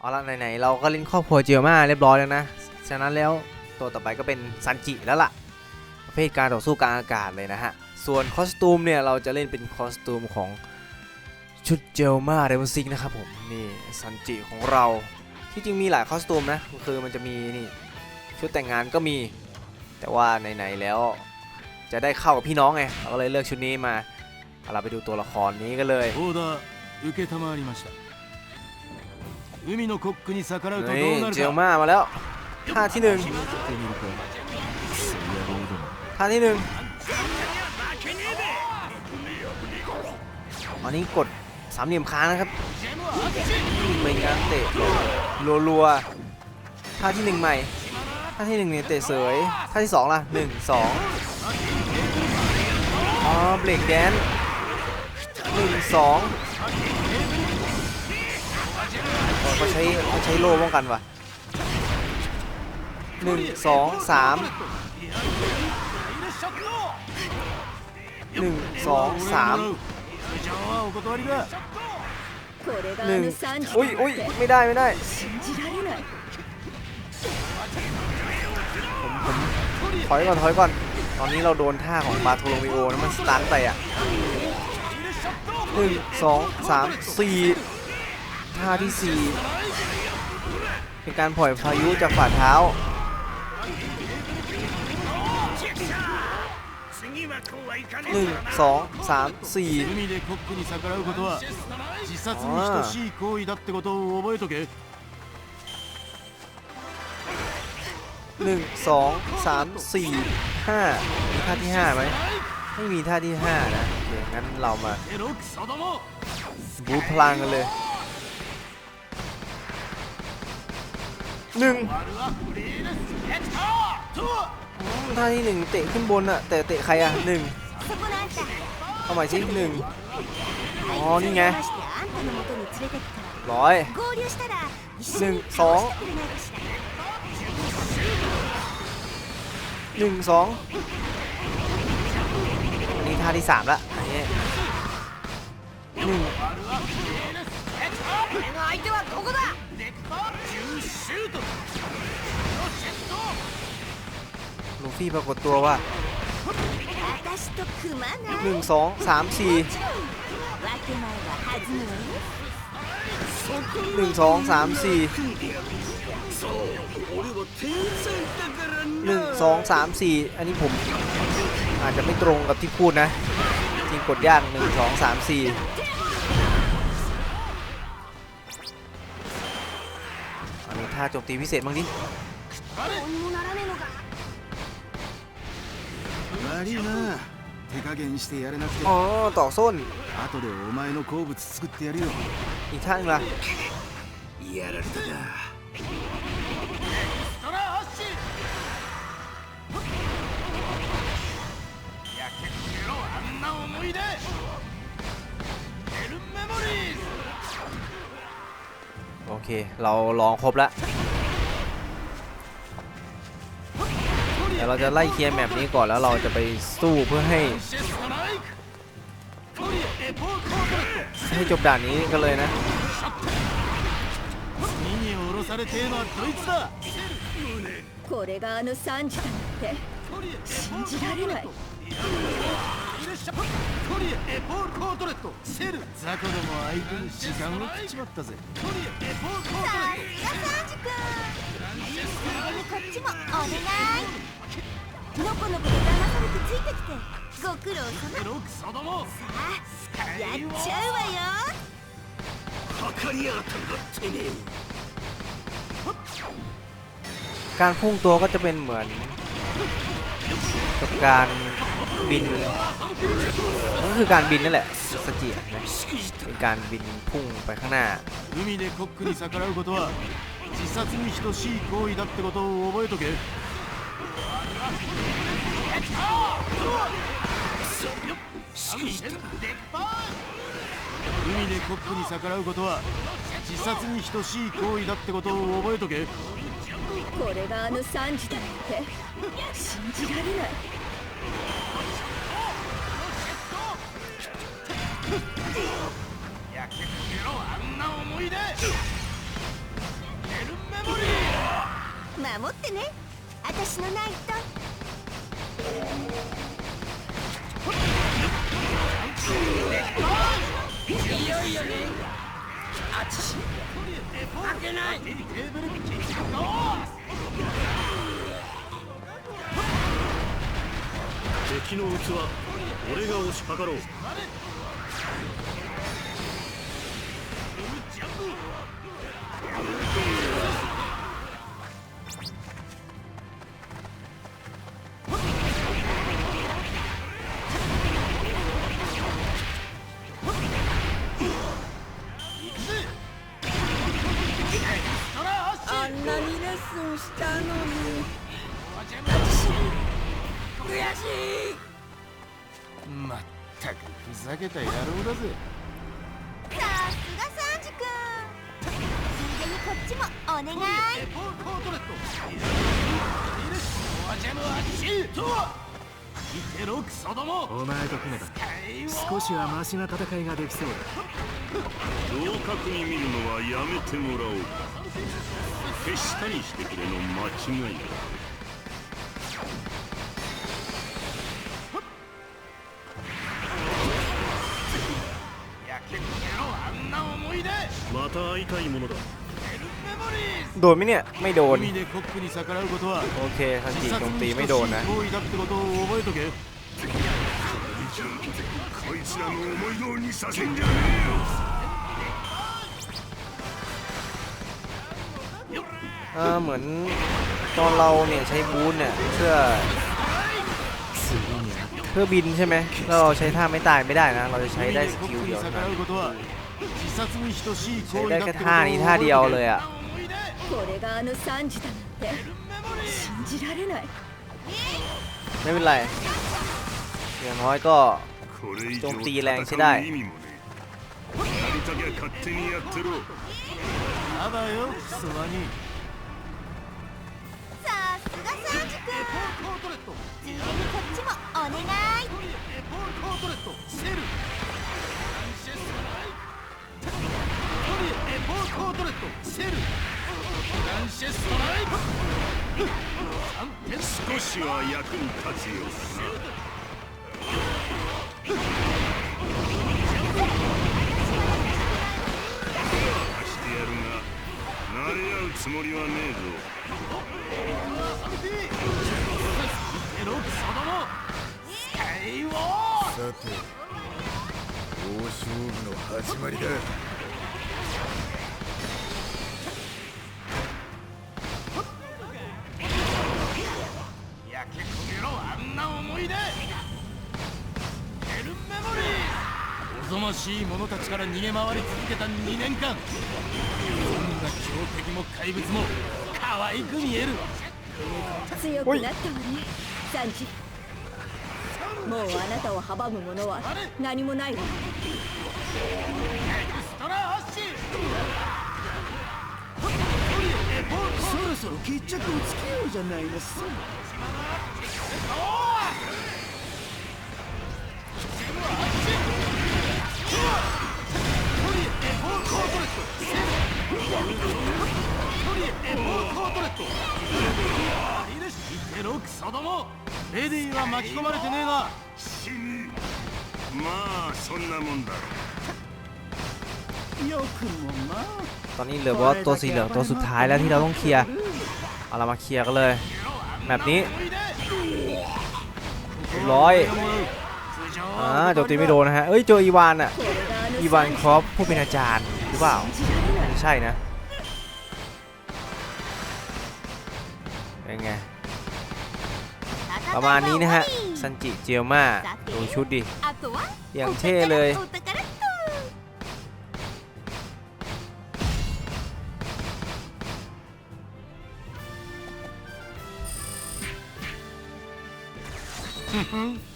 เอาละไหนๆเราก็เล่นครอบครัวเจียวมาเรียบร้อยแล้วนะ ฉะนั้นแล้วตัวต่อไปก็เป็นซันจิแล้วล่ะ ประเภทการต่อสู้กลางอากาศเลยนะฮะ ส่วนคอสตูมเนี่ยเราจะเล่นเป็นคอสตูมของชุดเจลมาเรเวนซิกนะครับผมนี่ซันจิของเราที่จริงมีหลายคอสตูมนะคือมันจะมีนี่ชุดแต่งงานก็มี แต่ว่าไหนๆแล้วจะได้เข้ากับพี่น้องไงเราก็เลยเลือกชุดนี้มาเอาเราไปดูตัวละครนี้กันเลย 海のコックに逆らうとど นี่ うなる เจล か มามาแล้วท่าที่หนึ่ง 決めてみるかクソ野郎ども ท่าที่หนึ่งอันนี้กดสามเหลี่ยมค้างนะครับเป็นการเตะรัวๆท่าที่หนึ่งใหม่ ท่าที่หนึ่งเนี่ยเตะเสย ท่าที่สองล่ะหนึ่งสองอ๋อเบรกแดนหนึ่งสองโอ้ เขาใช้เขาใช้โล่ป้องกันวะหนึ่งสองสามหนึ่งสองสามหนึ่งอุ้ยอุ้ยไม่ได้ไม่ได้ผมผมถอยก่อนถอยก่อน ตอนนี้เราโดนท่าของบาโทโลมิโอนะมันสตาร์ทไปอะหนึ่งสองสามสี่ ท่าที่สี่เป็นการปล่อยพายุจากฝ่าเท้า หนึ่งสองสามสี่หนึ่งสองสามสี่ห้ามีท่าที่ห้าไหมไม่มีท่าที่ห้านะเดี๋ยวงั้นเรามาบูพลังกันเลย หนึ่งท่าที่หนึ่งเตะขึ้นบนอะแต่เตะใครอะหนึ่งเอาใหม่สิหนึ่งอ๋อนี่ไงร้อยหนึ่งสองหนึ่งสองอันนี้ท่าที่สามละอันนี้หนึ่ง ลูฟี่ปรากฏตัวว่าหนึ่งสองสามสี่หนึ่งสองสามสี่หนึ่งสองสามสี่อันนี้ผมอาจจะไม่ตรงกับที่พูดนะ จริงกดยากหนึ่งสองสามสี่าโจมตีพิเศษบ้างดิอ๋อต่อส้นอีกท่านละโอเค เราลองครบแล้ว ดี๋ยวเราจะไล่เคลียร์แมปนี้ก่อนแล้วเราจะไปสู้เพื่อให้ ให้จบด่านนี้กันเลยนะ 次に降ろされてえのはどいつだこれがあの惨事だって信じられない エポールコートレットセルザコども相手に時間を食っちまったぜさすがサンジ君それにこっちもお願いのこのこで騙されてついてきてご苦労様エロクソどもさあやっちゃうわよ測りやがったんだてめえ การพุ่งตัวก็จะเป็นเหมือนกับการ บินมันก็คือการบินนั่นแหละสเกียนะเป็นการบินพุ่งไปข้างหน้า 海でコックに逆らうことは自殺に等しい行為だってことを覚えとけ海でコックに逆らうことは自殺に等しい行為だってことを覚えとけこれがあの惨事だって信じられないあんな思い出 守っていよいよね。あちし。負けな敵の器俺が押しかかろう。あんなにレッスンしたのに。まったくふざけた野郎だぜ。さすがサンジ君。ついでにこっちもお願い。ポーコートレット。おジャムはシート見てろクソどもお前と組めば少しはマシな戦いができそうだ。同格に見るのはやめてもらおう。手下にしてくれの間違いだ た会いたいものだメモリー โดนไหมเนี่ย ไม่โดน 海でコックに逆らうことは โอเคซันจิ 自 โจ 殺 มตี に ไม่ 等 โด しいนนะ 行為だってことを覚えとけこいつらの思い通りにさせんじゃねเออเหมือนตอนเราเนี่ยใช้บูนเนี่ยเพื่อเพื่อบินใช่ไหมแล้วเราใช้ท่าไม่ตายไม่ได้นะ เราจะใช้ 海 ได้ で ส コッ กิล ク เดี に ยว 逆 เท่านั้น らうことは 自殺に等しい ใช้ 行為 ได้ だっ แค่ てこと ท่า を นี้ท่า 覚え เดียว と เลย け อ่ะ これがあのサンジだなんて信じられない ไม่เป็นไร อย่างน้อยก็ これ以上โจมตีแรงใช้ 戦 ได้ エポールコートレットセルランシェストライトリエポールコートレットセルランシェストライ3点少しは役に立つようだな貸してやるが慣れ合うつもりはねえぞエロクソどもスカイウォーさて大 勝負の始まりだ。焼け焦げろあんな思い出。ヘルメモリー。おぞましい者たちから逃げ回り続けた2年間。どんな強敵も怪物も可愛く見える。強くなったわねサンジ。もうあなたを阻むものは何もないわ。そろそろ決着をつけようじゃないですかエロクソどもレディーは巻き込まれてねえな死にまあそんなもんだろよくもまあ ตอนนี้เหลือบอสตัวสีเหลืองตัวสุดท้ายแล้วที่เราต้องเคลียร์ เอาเรามาเคลียร์กันเลย แบบนี้เรียบร้อยอ่าโจมตีไม่โดนนะฮะ เอ้ยเจออีวานอ่ะ これがあの อีวาน サン ครอปผู้เป็นอาจารย์หรือเปล่า 信じられない ไม่ใช่นะ เป็นไง ประมาณนี้นะฮะ ซันจิเจียวมาดูชุดดิ อย่างเท่เลย Mm-hmm.